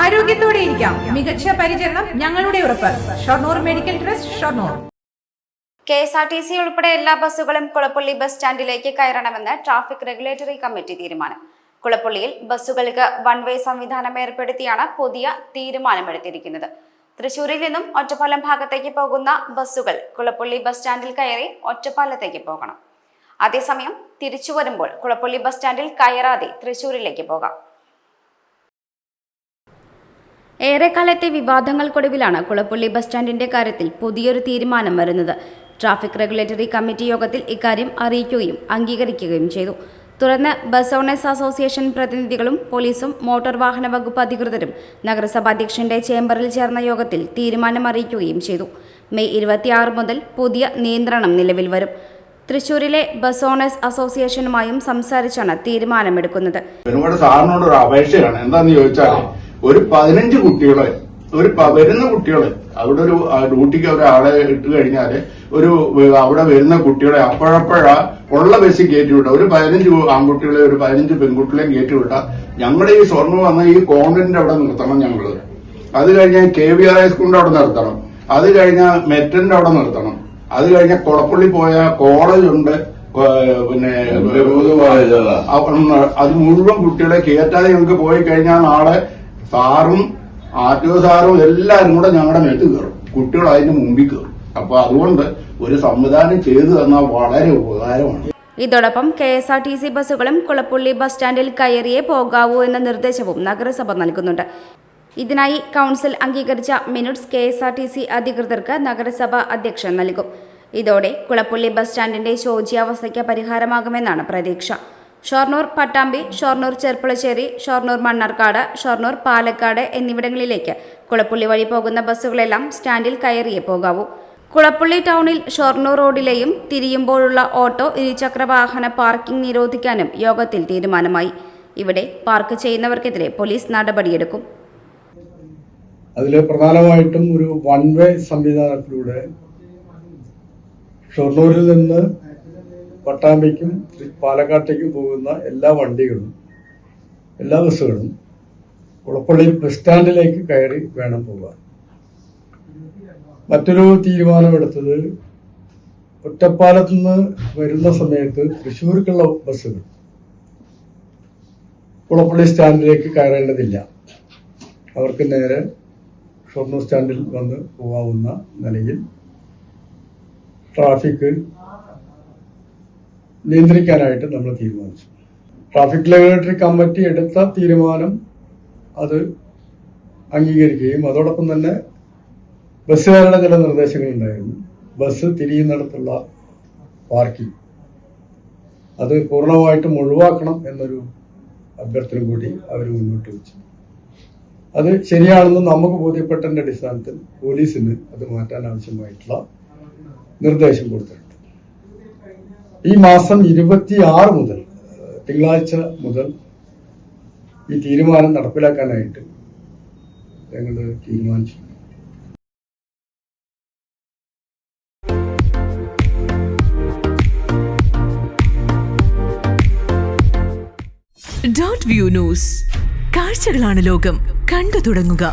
ആരോഗ്യത്തോടെ ഇരിക്കാം. മികച്ച പരിചരണം ഞങ്ങളുടെ ഉറപ്പ്. Shoranur medical trust Shoranur. K S R T C ഉൾപ്പെടെ എല്ലാ ബസ്സുകളും കുളപ്പള്ളി ബസ് സ്റ്റാൻഡിലേക്ക് കയറണമെന്ന് ട്രാഫിക് റെഗുലേറ്ററി കമ്മിറ്റി തീരുമാനം. കുളപ്പള്ളിയിൽ ബസ്സുകൾക്ക് വൺ വേ സംവിധാനം ഏർപ്പെടുത്തിയാണ് പുതിയ തീരുമാനമെടുത്തിരിക്കുന്നത്. തൃശൂരിൽ നിന്നും ഒറ്റപ്പാലം ഭാഗത്തേക്ക് പോകുന്ന ബസ്സുകൾ കുളപ്പള്ളി ബസ് സ്റ്റാൻഡിൽ കയറി ഒറ്റപ്പാലത്തേക്ക് പോകണം. അതേസമയം തിരിച്ചു വരുമ്പോൾ കുളപ്പള്ളി ബസ് സ്റ്റാൻഡിൽ കയറാതെ തൃശൂരിലേക്ക് പോകാം. ഏറെക്കാലത്തെ വിവാദങ്ങൾക്കൊടുവിലാണ് കുളപ്പള്ളി ബസ് സ്റ്റാൻഡിന്റെ കാര്യത്തിൽ പുതിയൊരു തീരുമാനം വരുന്നത്. ട്രാഫിക് റെഗുലേറ്ററി കമ്മിറ്റി യോഗത്തിൽ ഇക്കാര്യം അറിയിക്കുകയും അംഗീകരിക്കുകയും ചെയ്തു. തുടർന്ന് ബസ് ഓണേഴ്സ് അസോസിയേഷൻ പ്രതിനിധികളും പോലീസും മോട്ടോർ വാഹന വകുപ്പ് അധികൃതരും നഗരസഭാ അധ്യക്ഷന്റെ ചേംബറിൽ ചേർന്ന യോഗത്തിൽ തീരുമാനം അറിയിക്കുകയും ചെയ്തു. മെയ് ഇരുപത്തിയാറ് മുതൽ പുതിയ നിയന്ത്രണം നിലവിൽ വരും. തൃശൂരിലെ ബസ് ഓണേഴ്സ് അസോസിയേഷനുമായും സംസാരിച്ചാണ് തീരുമാനമെടുക്കുന്നത്. ഒരു പതിനഞ്ച് കുട്ടികളെ ഒരു വരുന്ന കുട്ടികളെ അവിടെ ഒരു ഡ്യൂട്ടിക്ക് ഒരാളെ ഇട്ട് കഴിഞ്ഞാൽ ഒരു അവിടെ വരുന്ന കുട്ടികളെ അപ്പോഴപ്പോഴാ ഉള്ള ബസ്സിൽ കയറ്റി വിട്ട. ഒരു പതിനഞ്ച് ആൺകുട്ടികളെ ഒരു പതിനഞ്ച് പെൺകുട്ടികളെയും കയറ്റി വിട്ട. ഞങ്ങളുടെ ഈ സ്വർണം വന്ന ഈ കോൺവെന്റിന്റെ അവിടെ നിർത്തണം ഞങ്ങൾ. അത് കഴിഞ്ഞ കെ വി ആർ ഹൈസ്കൂളിന്റെ അവിടെ നിർത്തണം. അത് കഴിഞ്ഞ മെറ്റന്റെ അവിടെ നിർത്തണം. അത് കഴിഞ്ഞ കൊടപ്പള്ളി പോയ കോളേജ് ഉണ്ട് പിന്നെ അത് മുഴുവൻ കുട്ടികളെ കയറ്റാതെ ഞങ്ങൾക്ക് പോയി കഴിഞ്ഞാൽ നാളെ സാറും ആർ സാറും എല്ലാവരും കൂടെ ഞങ്ങളുടെ മേത്ത് കയറും കുട്ടികൾ അതിന് മുമ്പിൽ കയറും അപ്പൊ അതുകൊണ്ട് ഒരു സംവിധാനം ചെയ്തു തന്നാൽ വളരെ ഉപകാരമാണ്. ഇതോടൊപ്പം K S R T C ബസ്സുകളും കുളപ്പുള്ളി ബസ് സ്റ്റാൻഡിൽ കയറിയേ പോകാവൂ എന്ന നിർദ്ദേശവും നഗരസഭ നൽകുന്നുണ്ട്. ഇതിനായി കൗൺസിൽ അംഗീകരിച്ച minutes K S R T C അധികൃതർക്ക് നഗരസഭ അധ്യക്ഷൻ നൽകും. ഇതോടെ കുളപ്പുള്ളി ബസ് സ്റ്റാൻഡിന്റെ ശോച്യാവസ്ഥയ്ക്ക് പരിഹാരമാകുമെന്നാണ് പ്രതീക്ഷ. ഷൊർണൂർ പട്ടാമ്പി ഷൊർണൂർ ചെർപ്പുളശ്ശേരി ഷൊർണൂർ മണ്ണാർക്കാട് ഷൊർണൂർ പാലക്കാട് എന്നിവിടങ്ങളിലേക്ക് കുളപ്പുള്ളി വഴി പോകുന്ന ബസ്സുകളെല്ലാം സ്റ്റാൻഡിൽ കയറിയേ പോകാവൂ. കുളപ്പുള്ളി ടൗണിൽ ഷൊർണൂർ റോഡിലെയും തിരിയുമ്പോഴുള്ള ഓട്ടോ ഇരുചക്ര വാഹന പാർക്കിംഗ് നിരോധിക്കാനും യോഗത്തിൽ തീരുമാനമായി. ഇവിടെ പാർക്ക് ചെയ്യുന്നവർക്കെതിരെ പോലീസ് നടപടിയെടുക്കും. അതിൽ പ്രധാനമായിട്ടും ഒരു വൺ വേ സംവിധാനത്തിലൂടെ ഷൊർണൂരിൽ നിന്ന് പട്ടാമ്പിക്കും പാലക്കാട്ടേക്കും പോകുന്ന എല്ലാ വണ്ടികളും എല്ലാ ബസ്സുകളും കുളപ്പള്ളി ബസ് സ്റ്റാൻഡിലേക്ക് കയറി വേണം പോകാൻ. മറ്റൊരു തീരുമാനമെടുത്തത് ഒറ്റപ്പാലത്ത് നിന്ന് വരുന്ന സമയത്ത് തൃശ്ശൂർക്കുള്ള ബസ്സുകൾ കുളപ്പള്ളി സ്റ്റാൻഡിലേക്ക് കയറേണ്ടതില്ല. അവർക്ക് നേരെ ഷൊർണൂർ സ്റ്റാൻഡിൽ വന്ന് പോകാവുന്ന നിലയിൽ ട്രാഫിക് നിയന്ത്രിക്കാനായിട്ട് നമ്മൾ തീരുമാനിച്ചു. ട്രാഫിക് റെഗുലേറ്ററി കമ്മിറ്റി എടുത്ത തീരുമാനം അത് അംഗീകരിക്കുകയും അതോടൊപ്പം തന്നെ ബസ്സുകാരുടെ ചില നിർദ്ദേശങ്ങളുണ്ടായിരുന്നു ബസ് തിരിയുന്നിടത്തുള്ള പാർക്കിംഗ് അത് പൂർണമായിട്ടും ഒഴിവാക്കണം എന്നൊരു അഭ്യർത്ഥന കൂടി അവർ മുന്നോട്ട് വെച്ചു. അത് ശരിയാണെന്ന് നമുക്ക് ബോധ്യപ്പെട്ടതിന്റെ അടിസ്ഥാനത്തിൽ പോലീസിന് അത് മാറ്റാൻ ആവശ്യമായിട്ടുള്ള നിർദ്ദേശം കൊടുത്തിട്ടുണ്ട്. ഈ മാസം ഇരുപത്തിയാറ് മുതൽ തിങ്കളാഴ്ച മുതൽ ഈ തീരുമാനം നടപ്പിലാക്കാനായിട്ട് ഞങ്ങൾ തീരുമാനിച്ചു ഡോട്ട് വ്യൂ ന്യൂസ് കാഴ്ചകളാണ് ലോകം. കണ്ടു തുടങ്ങുക.